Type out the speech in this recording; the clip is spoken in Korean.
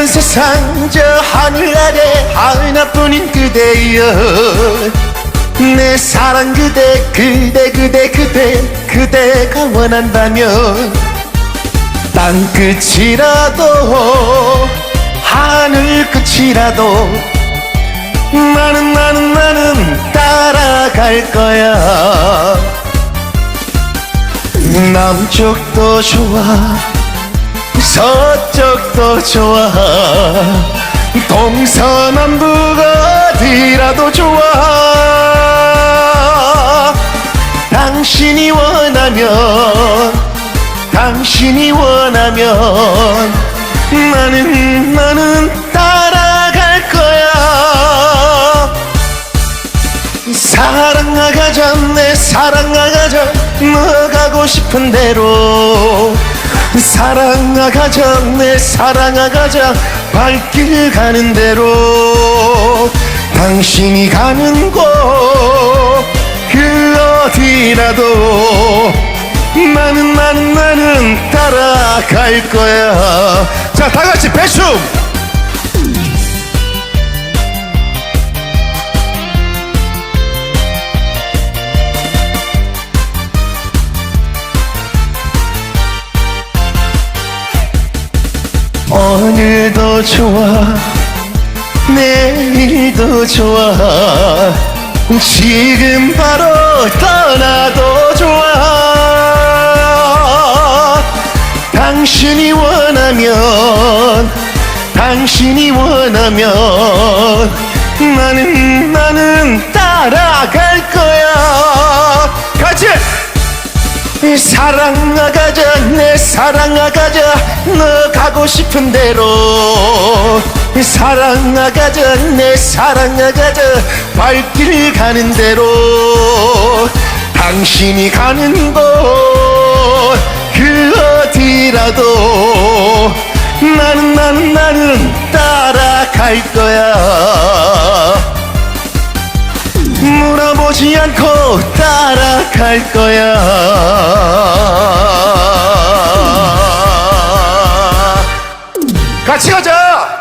넓은 세상 저 하늘 아래 하나뿐인 그대여. 내 사랑 그대 그대 그대 그대 그대가 원한다면 땅 끝이라도 하늘 끝이라도 나는 나는 나는 따라갈 거야. 남쪽도 좋아 서쪽도 좋아. 동서남북 어디라도 좋아. 당신이 원하면 당신이 원하면 나는 나는 따라갈 거야. 사랑아가자 내 사랑아가자 너 가고 싶은 대로 사랑아가자 내 사랑아가자 발길 가는 대로 당신이 가는 곳 그 어디라도 나는 나는 나는 따라갈 거야. 자 다같이 배춤 오늘도 좋아. 내일도 좋아. 지금 바로 떠나도 좋아. 당신이 원하면 당신이 원하면 나는 나는 사랑아 가자 내 사랑아 가자 너 가고 싶은 대로. 사랑아 가자 내 사랑아 가자 발길 가는 대로. 당신이 가는 곳 그 어디라도. 나는 나는 나는 따라갈 거야. 물어보지 않고 따라 갈 거야. 같이 가자